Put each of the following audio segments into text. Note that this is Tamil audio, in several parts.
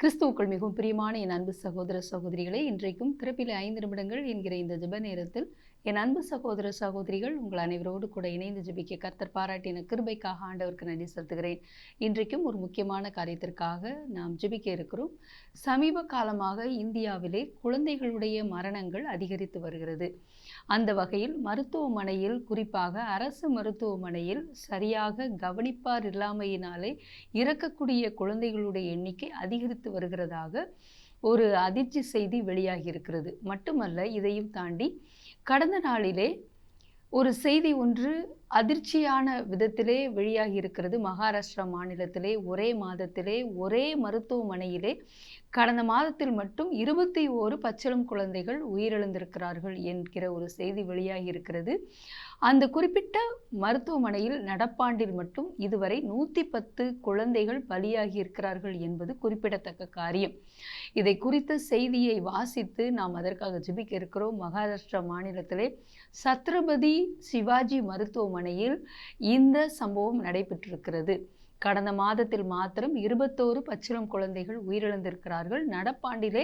கிறிஸ்துவுக்குள் மிகவும் பிரியமான என் அன்பு சகோதர சகோதரிகளை இன்றைக்கும் திறப்பில் ஐந்து நிமிடங்கள் என்கிற இந்த ஜப நேரத்தில் என் அன்பு சகோதர சகோதரிகள் உங்கள் அனைவரோடு கூட இணைந்து ஜபிக்க கர்த்தர் பாராட்டின கிருபைக்காக ஆண்டவருக்கு நன்றி செலுத்துகிறேன். இன்றைக்கும் ஒரு முக்கியமான காரியத்திற்காக நாம் ஜபிக்க இருக்கிறோம். சமீப காலமாக இந்தியாவிலே குழந்தைகளுடைய மரணங்கள் அதிகரித்து வருகிறது. அந்த வகையில் மருத்துவமனையில் குறிப்பாக அரசு மருத்துவமனையில் சரியாக கவனிப்பார் இல்லாமையினாலே இறக்கக்கூடிய குழந்தைகளுடைய எண்ணிக்கை அதிகரித்து வருகிறதாக ஒரு அதிர்ச்சி செய்தி வெளியாகி இருக்கிறது மட்டுமல்ல இதையும் தாண்டி கடந்த நாளிலே ஒரு செய்தி ஒன்று அதிர்ச்சியான விதத்திலே வெளியாகி இருக்கிறது மகாராஷ்டிரா மாநிலத்திலே ஒரே மாதத்திலே ஒரே மருத்துவமனையிலே கடந்த மாதத்தில் மட்டும் இருபத்தி ஓரு பச்சிளம் குழந்தைகள் உயிரிழந்திருக்கிறார்கள் என்கிற ஒரு செய்தி வெளியாகி இருக்கிறது அந்த குறிப்பிட்ட மருத்துவமனையில் நடப்பாண்டில் மட்டும் இதுவரை நூற்றி பத்து குழந்தைகள் பலியாகி இருக்கிறார்கள் என்பது குறிப்பிடத்தக்க காரியம். இதை குறித்த செய்தியை வாசித்து நாம் அதற்காக ஜிபிக்க இருக்கிறோம். மகாராஷ்டிரா மாநிலத்திலே சத்ரபதி சிவாஜி மருத்துவமனை மருத்துவமனையில் இந்த சம்பவம் நடைபெற்றிருக்கிறது. கடந்த மாதத்தில் மாத்திரம் இருபத்தோரு பச்சிளம் குழந்தைகள் உயிரிழந்திருக்கிறார்கள். நடப்பாண்டிலே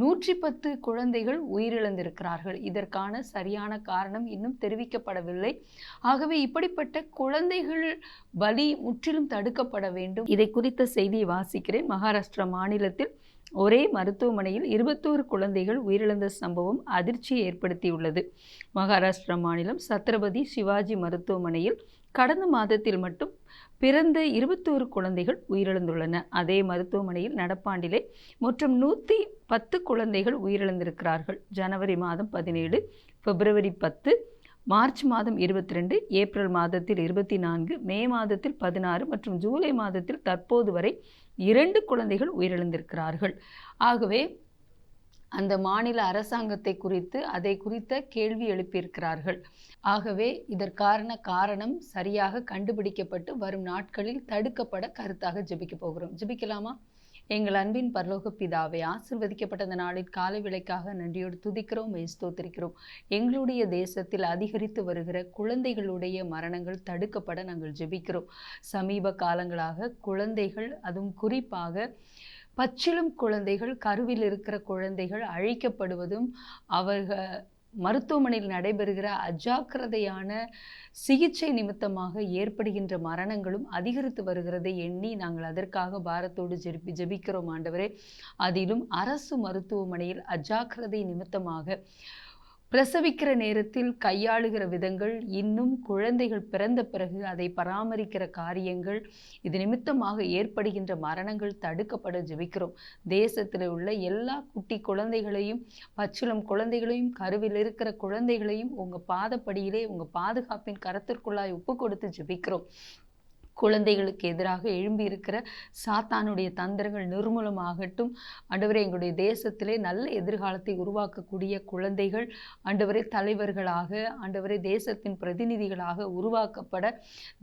நூற்றி பத்து குழந்தைகள் உயிரிழந்திருக்கிறார்கள். இதற்கான சரியான காரணம் இன்னும் தெரிவிக்கப்படவில்லை. ஆகவே இப்படிப்பட்ட குழந்தைகள் பலி முற்றிலும் தடுக்கப்பட வேண்டும். இதை குறித்த செய்தியை வாசிக்கிறேன். மகாராஷ்டிரா மாநிலத்தில் ஒரே மருத்துவமனையில் இருபத்தோரு குழந்தைகள் உயிரிழந்த சம்பவம் அதிர்ச்சியை ஏற்படுத்தியுள்ளது. மகாராஷ்டிரா மாநிலம் சத்ரபதி சிவாஜி மருத்துவமனையில் கடந்த மாதத்தில் மட்டும் பிறந்த இருபத்தோரு குழந்தைகள் உயிரிழந்துள்ளன. அதே மருத்துவமனையில் நடப்பாண்டிலே மொத்தம் நூற்றி பத்து குழந்தைகள் உயிரிழந்திருக்கிறார்கள். ஜனவரி மாதம் பதினேழு பிப்ரவரி பத்து மார்ச் மாதம் இருபத்தி ரெண்டு ஏப்ரல் மாதத்தில் இருபத்தி நான்கு மே மாதத்தில் பதினாறு மற்றும் ஜூலை மாதத்தில் தற்போது வரை இரண்டு குழந்தைகள் உயிரிழந்திருக்கிறார்கள். ஆகவே அந்த மாநில அரசாங்கத்தை குறித்து அதை குறித்த கேள்வி எழுப்பியிருக்கிறார்கள். ஆகவே இதற்கான காரணம் சரியாக கண்டுபிடிக்கப்பட்டு வரும் நாட்களில் தடுக்கப்பட கருத்தாக ஜெபிக்க போகிறோம். ஜெபிக்கலாமா? எங்கள் அன்பின் பரலோக பிதாவை ஆசிர்வதிக்கப்பட்ட இந்த நாளில் காலை விலைக்காக நன்றியோடு துதிக்கிறோம் ஸ்தோத்திருக்கிறோம். எங்களுடைய தேசத்தில் அதிகரித்து வருகிற குழந்தைகளுடைய மரணங்கள் தடுக்கப்பட நாங்கள் ஜெபிக்கிறோம். சமீப காலங்களாக குழந்தைகள் அதுவும் குறிப்பாக பச்சிலும் குழந்தைகள் கருவில் இருக்கிற குழந்தைகள் அழிக்கப்படுவதும் அவர்கள் மருத்துவமனையில் நடைபெறுகிற அஜாக்கிரதையான சிகிச்சை நிமித்தமாக ஏற்படுகின்ற மரணங்களும் அதிகரித்து வருகிறதை எண்ணி நாங்கள் அதற்காக பாரத்தோடு ஜெபி ஜெபிக்கிறோம் ஆண்டவரே. அதிலும் அரசு மருத்துவமனையில் அஜாக்கிரதை நிமித்தமாக பிரசவிக்கிற நேரத்தில் கையாளுகிற விதங்கள் இன்னும் குழந்தைகள் பிறந்த பிறகு அதை பராமரிக்கிற காரியங்கள் இது நிமித்தமாக ஏற்படுகின்ற மரணங்கள் தடுக்கப்பட ஜெபிக்கிறோம். தேசத்தில் உள்ள எல்லா குட்டி குழந்தைகளையும் பச்சிளம் குழந்தைகளையும் கருவில் இருக்கிற குழந்தைகளையும் உங்கள் பாதப்படியிலே உங்கள் பாதுகாப்பின் கரத்திற்குள்ளாய் ஒப்பு கொடுத்து ஜெபிக்கிறோம். குழந்தைகளுக்கு எதிராக எழும்பி இருக்கிற சாத்தானுடைய தந்திரங்கள் நிர்மூலமாகட்டும். ஆண்டவரே எங்களுடைய தேசத்திலே நல்ல எதிர்காலத்தை உருவாக்கக்கூடிய குழந்தைகள் ஆண்டவரே தலைவர்களாக ஆண்டவரே தேசத்தின் பிரதிநிதிகளாக உருவாக்கப்பட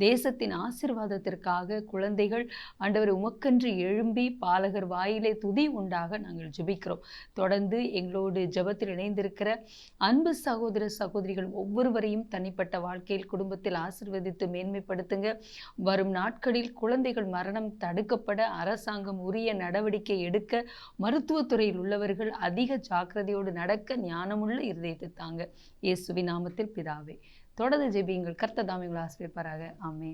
தேசத்தின் ஆசிர்வாதத்திற்காக குழந்தைகள் ஆண்டவரை உமக்கன்று எழும்பி பாலகர் வாயிலே துதி உண்டாக நாங்கள் ஜெபிக்கிறோம். தொடர்ந்து எங்களோடு ஜெபத்தில் இணைந்திருக்கிற அன்பு சகோதர சகோதரிகள் ஒவ்வொருவரையும் தனிப்பட்ட வாழ்க்கையில் குடும்பத்தில் ஆசிர்வதித்து மேன்மைப்படுத்துங்க. வரும் நாட்களில் குழந்தைகள் மரணம் தடுக்கப்பட அரசாங்கம் உரிய நடவடிக்கை எடுக்க மருத்துவத்துறையில் உள்ளவர்கள் அதிக ஜாக்கிரதையோடு நடக்க ஞானமுள்ள இருதயத்தை தாங்க இயேசுவி நாமத்தில் பிதாவே. தொடர்ந்து ஜெபியுங்கள். கர்த்ததாமிகள் ஆசிரியப்பாராக ஆமேன்.